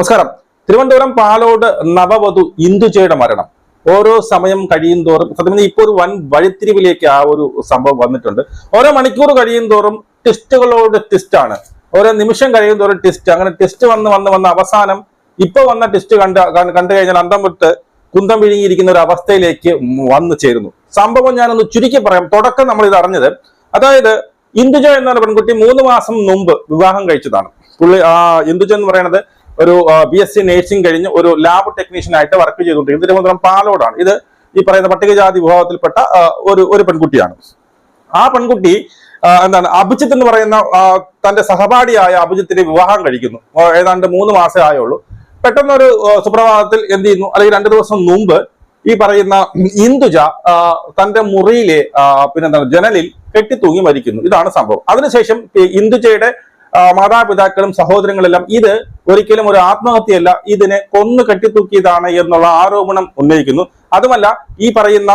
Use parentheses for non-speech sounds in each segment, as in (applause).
നമസ്കാരം. തിരുവനന്തപുരം പാലോട് നവവധു ഇന്ദുജയുടെ മരണം. ഓരോ സമയം കഴിയും തോറും സത്യം പറഞ്ഞാൽ ഇപ്പോൾ ഒരു വൻ വഴിത്തിരിവിലേക്ക് ആ ഒരു സംഭവം വന്നിട്ടുണ്ട്. ഓരോ മണിക്കൂർ കഴിയും തോറും ടെസ്റ്റുകളോട് ടെസ്റ്റാണ് ഓരോ നിമിഷം കഴിയും തോറും ടെസ്റ്റ് അങ്ങനെ ടെസ്റ്റ് വന്ന് വന്ന് വന്ന അവസാനം ഇപ്പൊ വന്ന ട്വിസ്റ്റ് കണ്ട് കണ്ടു കഴിഞ്ഞാൽ അന്തം വിട്ട് കുന്തം വിഴുങ്ങിയിരിക്കുന്ന ഒരു അവസ്ഥയിലേക്ക് വന്നു ചേരുന്നു. സംഭവം ഞാനൊന്ന് ചുരുക്കി പറയാം. തുടക്കം നമ്മൾ ഇത് അറിഞ്ഞത്. അതായത് ഇന്ദുജ എന്ന പെൺകുട്ടി മൂന്ന് മാസം മുമ്പ് വിവാഹം കഴിച്ചതാണ്. പുള്ളി ആ ഇന്ദുജ എന്ന് പറയുന്നത് ഒരു ബി എസ് സി നഴ്സിംഗ് കഴിഞ്ഞ് ഒരു ലാബ് ടെക്നീഷ്യൻ ആയിട്ട് വർക്ക് ചെയ്തുകൊണ്ടിരിക്കുന്നത് തിരുവനന്തപുരം പാലോടാണ്. ഇത് ഈ പറയുന്ന പട്ടികജാതി വിഭാഗത്തിൽപ്പെട്ട ഒരു ഒരു പെൺകുട്ടിയാണ്. ആ പെൺകുട്ടി എന്താണ് അഭിജിത്ത് എന്ന് പറയുന്ന തന്റെ സഹപാഠിയായ അഭിജിത്തിനെ വിവാഹം കഴിക്കുന്നു. ഏതാണ്ട് മൂന്ന് മാസമേ ആയുള്ളൂ. പെട്ടെന്ന് ഒരു സുപ്രഭാതത്തിൽ എന്ത് ചെയ്യുന്നു? അല്ലെങ്കിൽ രണ്ടു ദിവസം മുമ്പ് ഈ പറയുന്ന ഇന്ദുജ തന്റെ മുറിയിലെ പിന്നെന്താണ് ജനലിൽ കെട്ടിത്തൂങ്ങി മരിക്കുന്നു. ഇതാണ് സംഭവം. അതിനുശേഷം ഇന്ദുജയുടെ മാതാപിതാക്കളും സഹോദരങ്ങളെല്ലാം ഇത് ഒരിക്കലും ഒരു ആത്മഹത്യയല്ല ഇതിനെ കൊന്നു കെട്ടിത്തൂക്കിയതാണ് എന്നുള്ള ആരോപണം ഉന്നയിക്കുന്നു. അതുമല്ല ഈ പറയുന്ന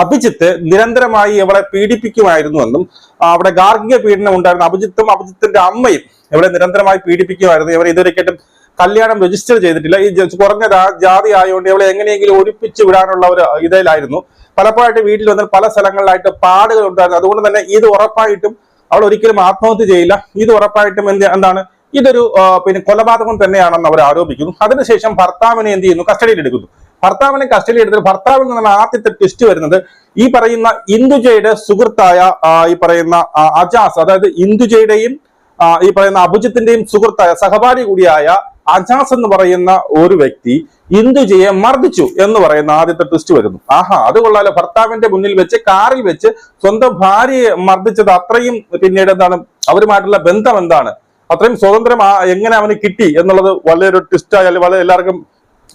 അഭിജിത്ത് നിരന്തരമായി ഇവളെ പീഡിപ്പിക്കുമായിരുന്നുവെന്നും എന്നും അവിടെ ഗാർഹിക പീഡനം ഉണ്ടായിരുന്നു. അഭിജിത്തും അഭിജിത്തിന്റെ അമ്മയും ഇവളെ നിരന്തരമായി പീഡിപ്പിക്കുമായിരുന്നു. ഇവർ ഇതൊരിക്കലും കല്യാണം രജിസ്റ്റർ ചെയ്തിട്ടില്ല. ഈ കുറഞ്ഞ ജാതി ആയതുകൊണ്ട് ഇവളെ എങ്ങനെയെങ്കിലും ഒഴിപ്പിച്ച് വിടാനുള്ള ഒരു ഇതിലായിരുന്നു പലപ്പോഴായിട്ട് വീട്ടിൽ വന്നാൽ പല സ്ഥലങ്ങളിലായിട്ട് പാടുകൾ ഉണ്ടായിരുന്നു. അതുകൊണ്ട് തന്നെ ഇത് ഉറപ്പായിട്ടും അവൾ ഒരിക്കലും ആത്മഹത്യ ചെയ്യില്ല. ഇത് ഉറപ്പായിട്ടും എന്ത് എന്താണ്? ഇതൊരു പിന്നെ കൊലപാതകം തന്നെയാണെന്ന് അവർ ആരോപിക്കുന്നു. അതിനുശേഷം ഭർത്താവിനെ എന്ത് ചെയ്യുന്നു? കസ്റ്റഡിയിൽ എടുക്കുന്നു. ഭർത്താവിനെ കസ്റ്റഡിയിൽ എടുത്തിട്ട് ഭർത്താവിൽ നിന്നാണ് ആദ്യത്തെ ട്വിസ്റ്റ് വരുന്നത്. ഈ പറയുന്ന ഇന്ദുജയുടെ സുഹൃത്തായ ഈ പറയുന്ന അജാസ് അതായത് ഇന്ദുജയുടെയും ഈ പറയുന്ന അഭിജിത്തിന്റെയും സുഹൃത്തായ സഹപാഠി കൂടിയായ അജാസ് എന്ന് പറയുന്ന ഒരു വ്യക്തി ഇന്ദുജയെ മർദ്ദിച്ചു എന്ന് പറയുന്ന ആദ്യത്തെ ട്വിസ്റ്റ് വരുന്നു. ആഹാ അത് കൊള്ളാലോ. ഭർത്താവിന്റെ മുന്നിൽ വെച്ച് കാറിൽ വെച്ച് സ്വന്തം ഭാര്യയെ മർദ്ദിച്ചത് അത്രയും പിന്നീട് എന്താണ്? അവരുമായിട്ടുള്ള ബന്ധം എന്താണ്? അത്രയും സ്വതന്ത്രം എങ്ങനെ അവന് കിട്ടി എന്നുള്ളത് വളരെ ഒരു ട്വിസ്റ്റ് ആയാലും വളരെ എല്ലാവർക്കും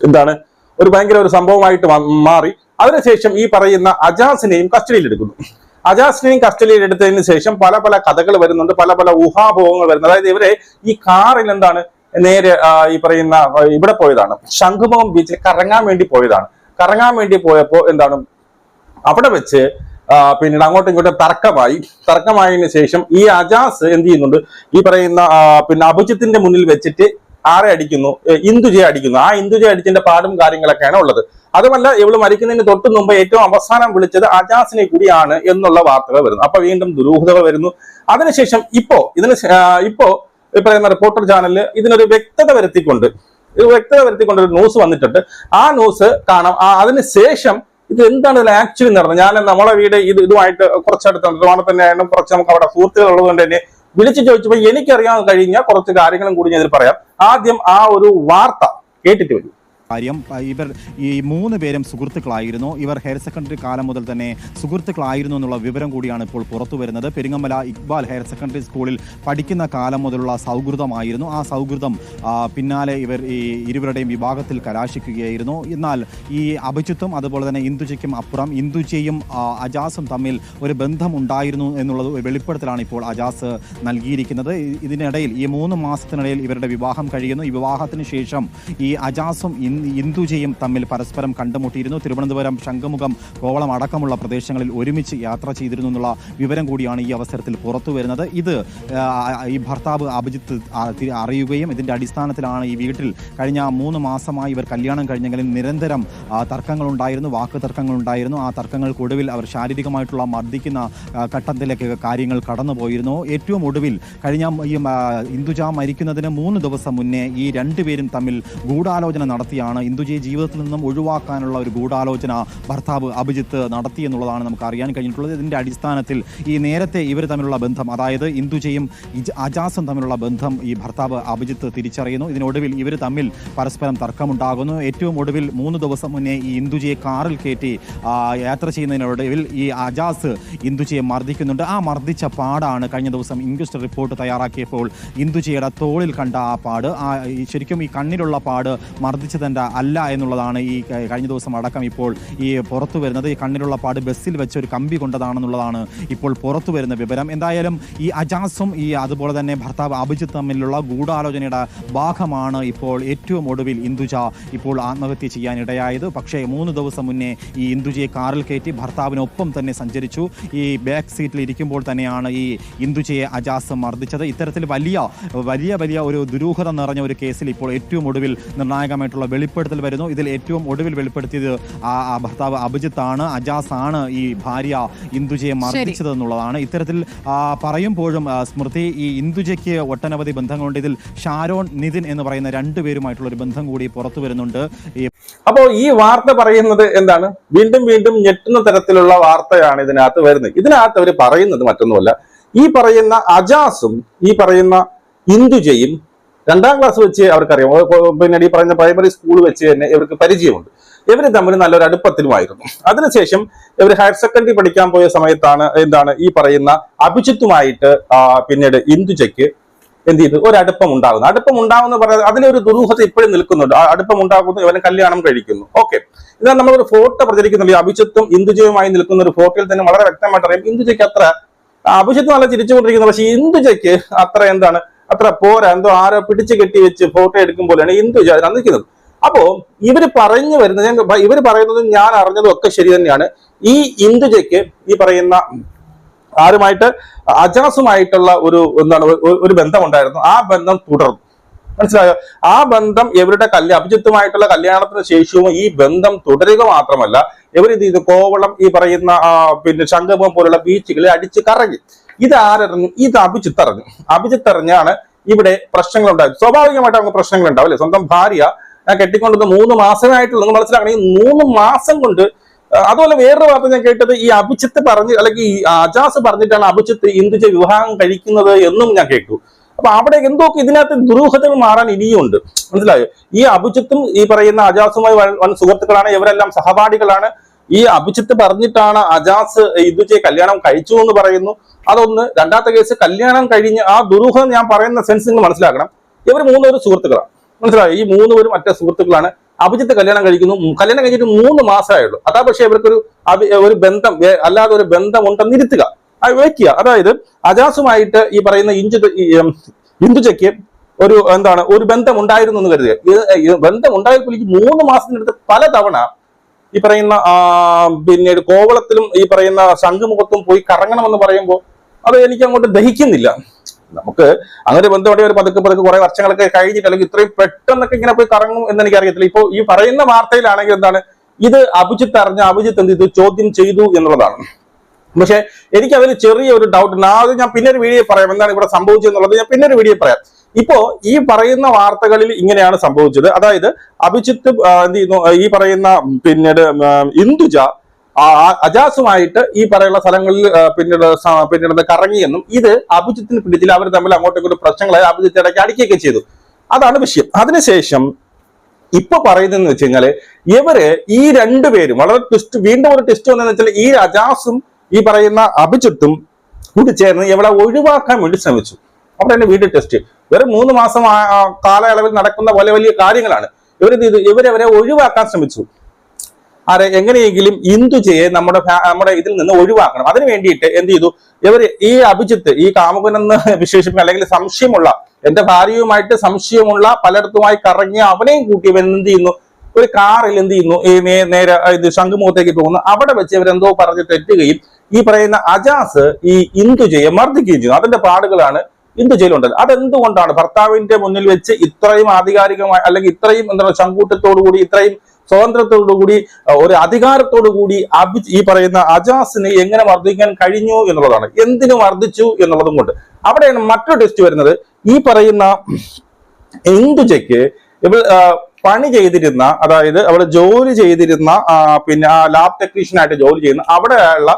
എന്താണ്? ഒരു ഭയങ്കര ഒരു സംഭവമായിട്ട് മാറി. അതിനുശേഷം ഈ പറയുന്ന അജാസിനെയും കസ്റ്റഡിയിൽ എടുക്കുന്നു അജാസിനെയും കസ്റ്റഡിയിൽ എടുത്തതിന് ശേഷം പല പല കഥകൾ വരുന്നുണ്ട് പല പല ഊഹാഭോഹങ്ങൾ വരുന്നു അതായത് ഇവരെ ഈ കാറിൽ എന്താണ്? നേരെ ഈ പറയുന്ന ഇവിടെ പോയതാണ്. ശംഖുമുഖം ബീച്ചിൽ കറങ്ങാൻ വേണ്ടി പോയതാണ്. കറങ്ങാൻ വേണ്ടി പോയപ്പോൾ എന്താണ്? അവിടെ വെച്ച് പിന്നീട് അങ്ങോട്ടും ഇങ്ങോട്ടും തർക്കമായി. തർക്കമായതിനു ശേഷം ഈ അജാസ് എന്ത് ചെയ്യുന്നുണ്ട്? ഈ പറയുന്ന പിന്നെ അഭിജിത്തിന്റെ മുന്നിൽ വെച്ചിട്ട് ആരെ അടിക്കുന്നു? ഇന്ദുജയെ അടിക്കുന്നു. ആ ഇന്ദുജയെ അടിച്ചതിന്റെ പാടും കാര്യങ്ങളൊക്കെയാണ് ഉള്ളത്. അതുമല്ല ഇവൾ മരിക്കുന്നതിന് തൊട്ട് മുമ്പ് ഏറ്റവും അവസാനം വിളിച്ചത് അജാസിനെ കൂടിയാണ് എന്നുള്ള വാർത്തകൾ വരുന്നു. അപ്പൊ വീണ്ടും ദുരൂഹതകൾ വരുന്നു. അതിനുശേഷം ഇപ്പോ ഇതിന് ഇപ്പോ പറയുന്ന റിപ്പോർട്ടർ ചാനലിൽ ഇതിനൊരു വ്യക്തത വരുത്തിക്കൊണ്ട് ഒരു വ്യക്തത വരുത്തിക്കൊണ്ട് ഒരു ന്യൂസ് വന്നിട്ടുണ്ട്. ആ ന്യൂസ് കാണാം. അതിന് ശേഷം ഇത് എന്താണ് ഇതിൽ ആക്ച്വലി നടന്നത്? ഞാൻ നമ്മളെ വീട് ഇത് ഇതുമായിട്ട് കുറച്ചടുത്ത് തന്നെ തന്നെയാണ് കുറച്ച് നമുക്ക് അവിടെ സുഹൃത്തുക്കൾ ഉള്ളതുകൊണ്ട് തന്നെ വിളിച്ചു ചോദിച്ചപ്പോൾ എനിക്കറിയാൻ കഴിഞ്ഞ കുറച്ച് കാര്യങ്ങളും കൂടി ഞാൻ ഇതിൽ പറയാം. ആദ്യം ആ ഒരു വാർത്ത കേട്ടിട്ട് വരും. കാര്യം. ഇവർ ഈ മൂന്ന് പേരും സുഹൃത്തുക്കളായിരുന്നു. ഇവർ ഹയർ സെക്കൻഡറി കാലം മുതൽ തന്നെ സുഹൃത്തുക്കളായിരുന്നു എന്നുള്ള വിവരം കൂടിയാണ് ഇപ്പോൾ പുറത്തു വരുന്നത്. പെരിങ്ങമല ഇക്ബാൽ ഹയർ സെക്കൻഡറി സ്കൂളിൽ പഠിക്കുന്ന കാലം മുതലുള്ള സൗഹൃദമായിരുന്നു. ആ സൗഹൃദം പിന്നാലെ ഇവർ ഈ ഇരുവരുടെയും വിഭാഗത്തിൽ കലാശിക്കുകയായിരുന്നു. എന്നാൽ ഈ അഭിജിത്തും അതുപോലെ തന്നെ ഇന്ദുജയ്ക്കും അപ്പുറം ഇന്ദുജയും അജാസും തമ്മിൽ ഒരു ബന്ധം ഉണ്ടായിരുന്നു എന്നുള്ളത് വെളിപ്പെടുത്തലാണ് ഇപ്പോൾ അജാസ് നൽകിയിരിക്കുന്നത്. ഇതിനിടയിൽ ഈ മൂന്ന് മാസത്തിനിടയിൽ ഇവരുടെ വിവാഹം കഴിയുന്നു. ഈ വിവാഹത്തിന് ശേഷം ഈ അജാസും ഇന്ദുജയും തമ്മിൽ പരസ്പരം കണ്ടുമുട്ടിയിരുന്നു. തിരുവനന്തപുരം ശംഖുമുഖം കോവളം അടക്കമുള്ള പ്രദേശങ്ങളിൽ ഒരുമിച്ച് യാത്ര ചെയ്തിരുന്നു എന്നുള്ള വിവരം കൂടിയാണ് ഈ അവസരത്തിൽ പുറത്തു വരുന്നത്. ഇത് ഈ ഭർത്താവ് അഭിജിത്ത് അറിയുകയും ഇതിന്റെ അടിസ്ഥാനത്തിലാണ് ഈ വീട്ടിൽ കഴിഞ്ഞ മൂന്ന് മാസമായി ഇവർ കല്യാണം കഴിഞ്ഞെങ്കിലും നിരന്തരം തർക്കങ്ങളുണ്ടായിരുന്നു വാക്ക് തർക്കങ്ങളുണ്ടായിരുന്നു. ആ തർക്കങ്ങൾക്കൊടുവിൽ അവർ ശാരീരികമായിട്ടുള്ള മർദ്ദിക്കുന്ന ഘട്ടത്തിലേക്ക് കാര്യങ്ങൾ കടന്നുപോയിരുന്നു. ഏറ്റവും ഒടുവിൽ കഴിഞ്ഞ ഈ ഇന്ദുജ മരിക്കുന്നതിന് മൂന്ന് ദിവസം മുന്നേ ഈ രണ്ടുപേരും തമ്മിൽ ഗൂഢാലോചന നടത്തിയാണ് ഇന്ദുജയെ ജീവിതത്തിൽ നിന്നും ഒഴിവാക്കാനുള്ള ഒരു ഗൂഢാലോചന ഭർത്താവ് അഭിജിത്ത് നടത്തി എന്നുള്ളതാണ് നമുക്ക് അറിയാൻ കഴിഞ്ഞിട്ടുള്ളത്. ഇതിന്റെ അടിസ്ഥാനത്തിൽ ഈ നേരത്തെ ഇവർ തമ്മിലുള്ള ബന്ധം അതായത് ഇന്ദുജയും അജാസും തമ്മിലുള്ള ബന്ധം ഈ ഭർത്താവ് അഭിജിത്ത് തിരിച്ചറിയുന്നു. ഇതിനൊടുവിൽ ഇവർ തമ്മിൽ പരസ്പരം തർക്കമുണ്ടാകുന്നു. ഏറ്റവും ഒടുവിൽ മൂന്ന് ദിവസം മുന്നേ ഈ ഇന്ദുജയെ കാറിൽ കയറ്റി യാത്ര ചെയ്യുന്നതിനൊടുവിൽ ഈ അജാസ് ഇന്ദുജയെ മർദ്ദിക്കുന്നുണ്ട്. ആ മർദ്ദിച്ച പാടാണ് കഴിഞ്ഞ ദിവസം ഇൻക്വസ്റ്റ് റിപ്പോർട്ട് തയ്യാറാക്കിയപ്പോൾ ഇന്ദുജയുടെ തോളിൽ കണ്ട ആ പാട്. ആ ശരിക്കും ഈ കണ്ണിലുള്ള പാട് മർദ്ദിച്ചതിന്റെ പ്രഗ്നന്റ് അല്ല എന്നുള്ളതാണ് ഈ കഴിഞ്ഞ ദിവസം അടക്കം ഇപ്പോൾ ഈ പുറത്തു വരുന്നത്. ഈ കണ്ണിലുള്ള പാട് ബസ്സിൽ വെച്ച് ഒരു കമ്പി കൊണ്ടതാണെന്നുള്ളതാണ് ഇപ്പോൾ പുറത്തു വരുന്ന വിവരം. എന്തായാലും ഈ അജാസും ഈ അതുപോലെ തന്നെ ഭർത്താവ് അഭിജിത്ത് തമ്മിലുള്ള ഗൂഢാലോചനയുടെ ഭാഗമാണ് ഇപ്പോൾ ഏറ്റവും ഒടുവിൽ ഇന്ദുജ ഇപ്പോൾ ആത്മഹത്യ ചെയ്യാനിടയായത്. പക്ഷേ മൂന്ന് ദിവസം മുന്നേ ഈ ഇന്ദുജയെ കാറിൽ കയറ്റി ഭർത്താവിനൊപ്പം തന്നെ സഞ്ചരിച്ചു. ഈ ബാക്ക് സീറ്റിൽ ഇരിക്കുമ്പോൾ തന്നെയാണ് ഈ ഇന്ദുജയെ അജാസ് മർദ്ദിച്ചത്. ഇത്തരത്തിൽ വലിയ വലിയ വലിയ ഒരു ദുരൂഹത നിറഞ്ഞ ഒരു കേസിൽ ഇപ്പോൾ ഏറ്റവും ഒടുവിൽ നിർണായകമായിട്ടുള്ള വെളിപ്പെടുത്തൽ വരുന്നു. ഇതിൽ ഏറ്റവും ഒടുവിൽ വെളിപ്പെടുത്തിയത് ഭർത്താവ് അഭിജിത്ത് ആണ്. അജാസ് ആണ് ഈ ഭാര്യ ഇന്ദുജയെ മർദ്ദിച്ചത് എന്നുള്ളതാണ്. ഇത്തരത്തിൽ പറയുമ്പോഴും സ്മൃതി ഈ ഇന്ദുജയ്ക്ക് ഒട്ടനവധി ബന്ധങ്ങളുണ്ട് ഇതിൽ ഷാരോൺ നിതിൻ എന്ന് പറയുന്ന രണ്ടുപേരുമായിട്ടുള്ള ഒരു ബന്ധം കൂടി പുറത്തു വരുന്നുണ്ട്. അപ്പോൾ അപ്പോ ഈ വാർത്ത പറയുന്നത് എന്താണ്? വീണ്ടും വീണ്ടും ഞെട്ടുന്ന തരത്തിലുള്ള വാർത്തയാണ് ഇതിനകത്ത് വരുന്നത്. ഇതിനകത്ത് അവർ പറയുന്നത് മറ്റൊന്നുമല്ല. ഈ പറയുന്ന അജാസും ഈ പറയുന്ന ഇന്ദുജയും രണ്ടാം ക്ലാസ് വെച്ച് അവർക്കറിയാം. പിന്നെ ഈ പറഞ്ഞ പ്രൈമറി സ്കൂൾ വെച്ച് തന്നെ ഇവർക്ക് പരിചയമുണ്ട്. ഇവർ തമ്മിൽ നല്ലൊരു അടുപ്പത്തിലുമായിരുന്നു. അതിനുശേഷം ഇവർ ഹയർ സെക്കൻഡറി പഠിക്കാൻ പോയ സമയത്താണ് എന്താണ് ഈ പറയുന്ന അഭിജിത്തുമായിട്ട് പിന്നീട് ഇന്ദുജയ്ക്ക് എന്ത് ചെയ്തു ഒരു അടുപ്പം ഉണ്ടാകുന്നു അടുപ്പം ഉണ്ടാകുന്ന പറയുന്നത് അതിലൊരു ദുരൂഹത ഇപ്പോഴും നിൽക്കുന്നുണ്ട്. അടുപ്പം ഉണ്ടാകുന്നു ഇവനെ കല്യാണം കഴിക്കുന്നു. ഓക്കെ ഇന്ന് നമ്മളൊരു ഫോട്ടോ പ്രചരിക്കുന്നുണ്ട്. അഭിജിത്തും ഇന്ദുജയുമായി നിൽക്കുന്ന ഒരു ഫോട്ടോയിൽ തന്നെ വളരെ വ്യക്തമായിട്ട് അറിയാം. ഇന്ദുജയ്ക്ക് അത്ര അഭിജിത്ത് നല്ല ചിരിച്ചുകൊണ്ടിരിക്കുന്നു. പക്ഷേ ഇന്ദുജയ്ക്ക് അത്ര എന്താണ് അത്ര പോരാ എന്തോ ആരോ പിടിച്ചു കെട്ടി വെച്ച് ഫോട്ടോ എടുക്കും എടുക്കുമ്പോഴാണ് എന്തു അതിനകത്ത് നിൽക്കുന്നത് അപ്പോ ഇവർ പറഞ്ഞു വരുന്നത് ഞാൻ ഇവർ പറയുന്നതും ഞാൻ അറിഞ്ഞതും ഒക്കെ ശരി തന്നെയാണ്. ഈ ഇന്ദുജയ്ക്ക് ഈ പറയുന്ന ആരുമായിട്ട് അജാസുമായിട്ടുള്ള ഒരു എന്താണ് ഒരു- ബന്ധം ബന്ധമുണ്ടായിരുന്നു. ആ ബന്ധം തുടർന്നു. മനസ്സിലായോ? ആ ബന്ധം ഇവരുടെ കല്യാ അഭിജിത്തുമായിട്ടുള്ള കല്യാണത്തിന് ശേഷവും ഈ ബന്ധം തുടരുക മാത്രമല്ല ഇവർ കോവളം ഈ പറയുന്ന പിന്നെ ശംഖമം പോലുള്ള ബീച്ചുകളിൽ അടിച്ച് കറങ്ങി. ഇത് ആരറിഞ്ഞു? ഇത് അഭിജിത്ത് അറിഞ്ഞു. അഭിജിത്ത് അറിഞ്ഞാണ് ഇവിടെ പ്രശ്നങ്ങൾ ഉണ്ടാകും സ്വാഭാവികമായിട്ട് അവർക്ക് പ്രശ്നങ്ങൾ ഉണ്ടാവും അല്ലെ? സ്വന്തം ഭാര്യ കെട്ടിക്കൊണ്ടത് മൂന്ന് മാസമായിട്ടുള്ള മനസ്സിലാക്കണം ഈ മൂന്ന് മാസം കൊണ്ട് അതുപോലെ വേറൊരു വാർത്ത ഞാൻ കേട്ടത് ഈ അഭിജിത്ത് പറഞ്ഞ് അല്ലെങ്കിൽ ഈ അജാസ് പറഞ്ഞിട്ടാണ് അഭിജിത്ത് ഇന്ദുജ വിവാഹം കഴിക്കുന്നത് എന്നും ഞാൻ കേട്ടു. അപ്പൊ അവിടെ എന്തോ ഇതിനകത്ത് ദുരൂഹതകൾ മാറാൻ ഇനിയുണ്ട്? മനസ്സിലായോ? ഈ അഭിജിത്തും ഈ പറയുന്ന അജാസുമായി വൻ സുഹൃത്തുക്കളാണ് ഇവരെല്ലാം സഹപാഠികളാണ്. ഈ അഭിജിത്ത് പറഞ്ഞിട്ടാണ് അജാസ് ഇന്ദുജയെ കല്യാണം കഴിച്ചു എന്ന് പറയുന്നു. അതൊന്ന്. രണ്ടാമത്തെ കേസ് കല്യാണം കഴിഞ്ഞ് ആ ദുരൂഹം ഞാൻ പറയുന്ന സെൻസ് നിങ്ങൾ മനസ്സിലാക്കണം. ഇവർ മൂന്നുപേരും സുഹൃത്തുക്കളാണ്. മനസ്സിലായി? ഈ മൂന്ന് പേരും മറ്റേ സുഹൃത്തുക്കളാണ്. അഭിജിത്ത് കല്യാണം കഴിക്കുന്നു. കല്യാണം കഴിഞ്ഞിട്ട് മൂന്ന് മാസമായുള്ളൂ. അതാ പക്ഷേ ഇവർക്കൊരു ഒരു ബന്ധം അല്ലാതെ ഒരു ബന്ധം ഉണ്ടെന്ന് ഇരുത്തുക. അത് വയ്ക്കുക അതായത് അജാസുമായിട്ട് ഈ പറയുന്ന ഇഞ്ചു ഇന്ദുജയ്ക്ക് ഒരു എന്താണ് ഒരു ബന്ധം ഉണ്ടായിരുന്നു എന്ന് കരുതുക. ബന്ധം ഉണ്ടായപ്പോൾ മൂന്ന് മാസത്തിനടുത്ത് പലതവണ ഈ പറയുന്ന പിന്നെ പിന്നീട് കോവളത്തിലും ഈ പറയുന്ന ശംഖുമുഖത്തും പോയി കറങ്ങണമെന്ന് പറയുമ്പോൾ അത് എനിക്ക് അങ്ങോട്ട് ദഹിക്കുന്നില്ല. നമുക്ക് അങ്ങനെ ബന്ധപ്പെട്ട ഒരു പതുക്കെ പതുക്കെ കുറെ വർഷങ്ങളൊക്കെ കഴിഞ്ഞിട്ട് അല്ലെങ്കിൽ ഇത്രയും പെട്ടെന്നൊക്കെ ഇങ്ങനെ പോയി കറങ്ങും എന്ന് എനിക്ക് അറിയത്തില്ല ഇപ്പോ ഈ പറയുന്ന വാർത്തയിലാണെങ്കിൽ എന്താണ്? ഇത് അഭിജിത്ത് അറിഞ്ഞ അഭിജിത്ത് എന്ത് ഇത് ചോദ്യം ചെയ്തു എന്നുള്ളതാണ്. പക്ഷെ എനിക്ക് അതിൽ ചെറിയ ഒരു ഡൗട്ട് ഉണ്ട്. അത് ഞാൻ പിന്നെ ഒരു വീഡിയോ പറയാം. എന്താണ് ഇവിടെ സംഭവിച്ചെന്നുള്ളത് ഞാൻ പിന്നെ ഒരു വീഡിയോ പറയാം. ഇപ്പോ ഈ പറയുന്ന വാർത്തകളിൽ ഇങ്ങനെയാണ് സംഭവിച്ചത്. അതായത് അഭിജിത്ത് എന്ത് ചെയ്യുന്നു? ഈ പറയുന്ന പിന്നീട് ഇന്ദുജ അജാസുമായിട്ട് ഈ പറയുന്ന സ്ഥലങ്ങളിൽ പിന്നീട് പിന്നീട് കറങ്ങിയെന്നും ഇത് അഭിജിത്തിന് പിടിച്ചില്ല. അവർ തമ്മിൽ അങ്ങോട്ടും ഇങ്ങോട്ടും പ്രശ്നങ്ങളായി അഭിജിത്ത് ഇടയ്ക്ക് അടിക്കുകയൊക്കെ ചെയ്തു. അതാണ് വിഷയം. അതിനുശേഷം ഇപ്പൊ പറയുന്നതെന്ന് വെച്ച് കഴിഞ്ഞാൽ ഇവർ ഈ രണ്ടുപേരും വളരെ ട്വിസ്റ്റ് വീണ്ടും ഒരു ട്വിസ്റ്റ് വന്നതെന്ന് വെച്ചാൽ ഈ അജാസും ഈ പറയുന്ന അഭിജിത്തും കൂടി ചേർന്ന് ഇവളെ ഒഴിവാക്കാൻ വേണ്ടി ശ്രമിച്ചു. അവിടെ തന്നെ വീണ്ടും ടെസ്റ്റ് വെറും മൂന്ന് മാസം കാലയളവിൽ നടക്കുന്ന വലിയ വലിയ കാര്യങ്ങളാണ്. ചെയ്തു ഇവരവരെ ഒഴിവാക്കാൻ ശ്രമിച്ചു. ആരെ എങ്ങനെയെങ്കിലും ഇന്ദുജയെ നമ്മുടെ നമ്മുടെ ഇതിൽ നിന്ന് ഒഴിവാക്കണം. അതിന് വേണ്ടിയിട്ട് എന്ത് ചെയ്തു? ഇവർ ഈ അഭിജിത്ത് ഈ കാമുകനെന്ന് വിശേഷിപ്പിക്കുക അല്ലെങ്കിൽ സംശയമുള്ള എന്റെ ഭാര്യയുമായിട്ട് സംശയമുള്ള പലയിടത്തുമായി കറങ്ങി അവനെയും കൂട്ടി ഇവൻ എന്ത് ചെയ്യുന്നു? ഒരു കാറിൽ എന്ത് ചെയ്യുന്നു? ഈ നേരെ ഇത് ശംഖുമുഖത്തേക്ക് പോകുന്നു. അവിടെ വെച്ച് ഇവരെന്തോ പറഞ്ഞ് തെറ്റുകയും ഈ പറയുന്ന അജാസ് ഈ ഇന്ദുജയെ മർദ്ദിക്കുകയും ചെയ്യുന്നു. അതിന്റെ പാടുകളാണ് ഇന്ദുജയിലുണ്ടത് അതെന്തുകൊണ്ടാണ് ഭർത്താവിന്റെ മുന്നിൽ വെച്ച് ഇത്രയും ആധികാരികമായി അല്ലെങ്കിൽ ഇത്രയും എന്താണ് ചങ്കൂട്ടത്തോടു കൂടി ഇത്രയും സ്വാതന്ത്ര്യത്തോടുകൂടി ഒരു കൂടി അഭി ഈ പറയുന്ന അജാസിനെ എങ്ങനെ മർദ്ദിക്കാൻ കഴിഞ്ഞു എന്നുള്ളതാണ്. എന്തിനു മർദ്ദിച്ചു എന്നുള്ളതും കൊണ്ട്. അവിടെയാണ് മറ്റൊരു ടെസ്റ്റ് വരുന്നത്. ഈ പറയുന്ന ഇന്ദുജയ്ക്ക് ഇവൾ പണി ചെയ്തിരുന്ന അതായത് അവിടെ ജോലി ചെയ്തിരുന്ന പിന്നെ ലാബ് ടെക്നീഷ്യനായിട്ട് ജോലി ചെയ്യുന്ന അവിടെയുള്ള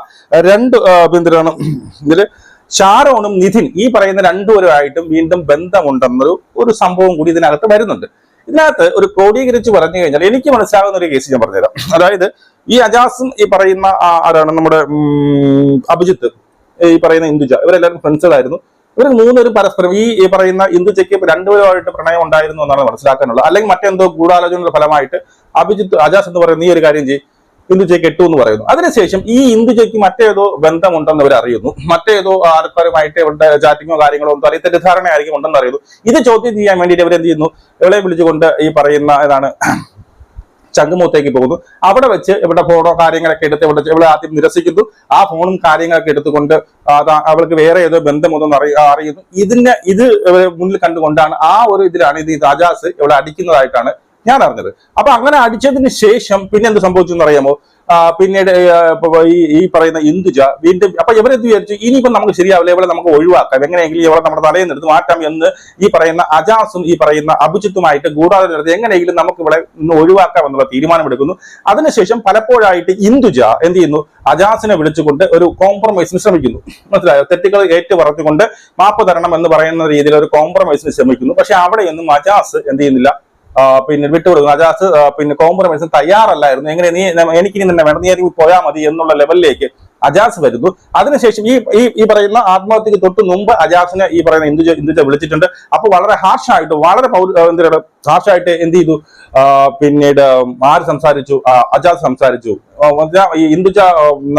രണ്ട് എന്തിനാണ് ഇതിൽ ഷാരോണും നിധിൻ ഈ പറയുന്ന രണ്ടുപേരുമായിട്ടും വീണ്ടും ബന്ധമുണ്ടെന്നൊരു ഒരു സംഭവം കൂടി ഇതിനകത്ത് വരുന്നുണ്ട്. ഇതിനകത്ത് ഒരു ക്രോഡീകരിച്ച് പറഞ്ഞു കഴിഞ്ഞാൽ എനിക്ക് മനസ്സിലാകുന്ന ഒരു കേസ് ഞാൻ പറഞ്ഞുതരാം. അതായത് ഈ അജാസും ഈ പറയുന്ന ആരാണ് നമ്മുടെ അഭിജിത്ത് ഈ പറയുന്ന ഇന്ദുജ ഇവരെല്ലാവരും ഫ്രണ്ട്സുകളായിരുന്നു ഇവർ മൂന്നുപേരും പരസ്പരം ഈ ഈ പറയുന്ന ഇന്ദുജയ്ക്ക് രണ്ടുപേരുമായിട്ട് പ്രണയം ഉണ്ടായിരുന്നു എന്നാണ് മനസ്സിലാക്കാനുള്ളത്. അല്ലെങ്കിൽ മറ്റെന്തോ ഗൂഢാലോചനയുടെ ഫലമായിട്ട് അഭിജിത്ത് അജാസ് എന്ന് പറയുന്ന ഈ ഒരു കാര്യം ചെയ്യും. ഇന്ദുജയ്ക്ക് എട്ടു എന്ന് പറയുന്നു. അതിനുശേഷം ഈ ഇന്ദുജയ്ക്ക് മറ്റേതോ ബന്ധമുണ്ടെന്ന് അവർ അറിയുന്നു. മറ്റേതോ ആൾക്കാരുമായിട്ട് ഇവിടെ ചാറ്റിങ്ങോ കാര്യങ്ങളോ ഒന്നും അറിയ തെറ്റിദ്ധാരണയായിരിക്കും ഉണ്ടെന്ന് അറിയുന്നു. ഇത് ചോദ്യം ചെയ്യാൻ വേണ്ടിയിട്ട് അവരെന്ത് ചെയ്യുന്നു? ഇവളെ വിളിച്ചുകൊണ്ട് ഈ പറയുന്ന ഇതാണ് ചങ്കുമൂത്തേക്ക് പോകുന്നു. അവിടെ വെച്ച് ഇവിടെ ഫോണോ കാര്യങ്ങളൊക്കെ എടുത്ത് ഇവിടെ ഇവിടെ ആദ്യം നിരസിക്കുന്നു. ആ ഫോണും കാര്യങ്ങളൊക്കെ എടുത്തുകൊണ്ട് അവൾക്ക് വേറെ ഏതോ ബന്ധമൊന്നും അറിയ അറിയുന്നു. ഇതിനെ ഇത് മുന്നിൽ കണ്ടുകൊണ്ടാണ് ആ ഒരു ഇതിലാണ് ഇത് രാജാസ് ഇവിടെ അടിക്കുന്നതായിട്ടാണ് ഞാൻ അറിഞ്ഞത്. അപ്പൊ അങ്ങനെ അടിച്ചതിന് ശേഷം പിന്നെ എന്ത് സംഭവിച്ചു എന്ന് അറിയാമോ പിന്നീട് ഈ പറയുന്ന ഇന്ദുജ വീണ്ടും അപ്പൊ ഇവരെന്ത് വിചാരിച്ചു? ഇനിയിപ്പം നമുക്ക് ശരിയാവില്ല ഇവളെ നമുക്ക് ഒഴിവാക്കാം. എങ്ങനെയെങ്കിലും ഇവളെ നമ്മുടെ തലയിൽ എടുത്ത് മാറ്റാം എന്ന് ഈ പറയുന്ന അജാസും ഈ പറയുന്ന അഭിജിത്തുമായിട്ട് ഗൂഢാലോചന നടത്തി എങ്ങനെയെങ്കിലും നമുക്ക് ഇവിടെ നിന്ന് ഒഴിവാക്കാം എന്നുള്ള തീരുമാനമെടുക്കുന്നു. അതിനുശേഷം പലപ്പോഴായിട്ട് ഇന്ദുജ എന്ത് ചെയ്യുന്നു? അജാസിനെ വിളിച്ചുകൊണ്ട് ഒരു കോംപ്രമൈസിന് ശ്രമിക്കുന്നു. മനസ്സിലായോ? തെറ്റുകൾ ഏറ്റു പറഞ്ഞുകൊണ്ട് മാപ്പ് തരണം എന്ന് പറയുന്ന രീതിയിൽ ഒരു കോംപ്രമൈസിന് ശ്രമിക്കുന്നു. പക്ഷെ അവിടെയൊന്നും അജാസ് എന്ത് ചെയ്യുന്നില്ല? പിന്നെ വിട്ടുകൊടുക്കുന്നു. അജാസ് പിന്നെ കോംപ്രമൈസ് തയ്യാറല്ലായിരുന്നു. എങ്ങനെ നീ എനിക്ക് ഇനി തന്നെ വേണം. നീ എനിക്ക് പോയാൽ മതി എന്നുള്ള ലെവലിലേക്ക് അജാസ് വരുന്നു. അതിനുശേഷം ഈ ഈ പറയുന്ന ആത്മഹത്യക്ക് തൊട്ട് മുമ്പ് അജാസിനെ ഈ പറയുന്ന ഇന്ദുജ ഇന്ദുജ വിളിച്ചിട്ടുണ്ട്. അപ്പൊ വളരെ ഹാർഷായിട്ട് വളരെ പൗര എന്ത് പറയുക ഹാർഷായിട്ട് എന്ത് ചെയ്തു? പിന്നീട് ആര് സംസാരിച്ചു? അജാസ് സംസാരിച്ചു. ഈ ഇന്ദുജ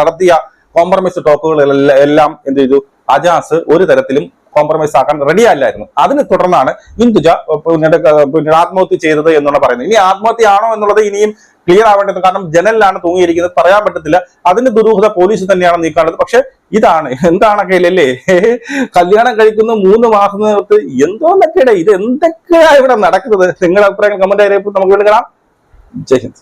നടത്തിയ കോംപ്രമൈസ് ടോക്കുകൾ എല്ലാം എന്ത് ചെയ്തു? അജാസ് ഒരു തരത്തിലും കോംപ്രമൈസ് ആക്കാൻ റെഡി അല്ലായിരുന്നു. അതിനെ തുടർന്നാണ് ഇന്ദുജ പിന്നീട് ആത്മഹത്യ ചെയ്തത് എന്നുള്ള പറയുന്നത്. ഇനി ആത്മഹത്യ ആണോ എന്നുള്ളത് ഇനിയും ക്ലിയർ ആവേണ്ടത് കാരണം ജനലിലാണ് തൂങ്ങിയിരിക്കുന്നത്. പറയാൻ പറ്റത്തില്ല. അതിന്റെ ദുരൂഹത പോലീസ് തന്നെയാണ് നീക്കാണത് പക്ഷെ ഇതാണ്. എന്താണൊക്കെ കയ്യിലല്ലേ (laughs) കല്യാണം കഴിക്കുന്ന മൂന്ന് മാസം നേരത്ത് എന്തോന്നൊക്കെയാണ് ഇത് എന്തൊക്കെയാണ് ഇവിടെ നടക്കുന്നത്? നിങ്ങളുടെ അഭിപ്രായം കമന്റ് ആയിരിക്കും നമുക്ക് വേണ്ടി കാണാം. ജയ് ഹിന്ദ്.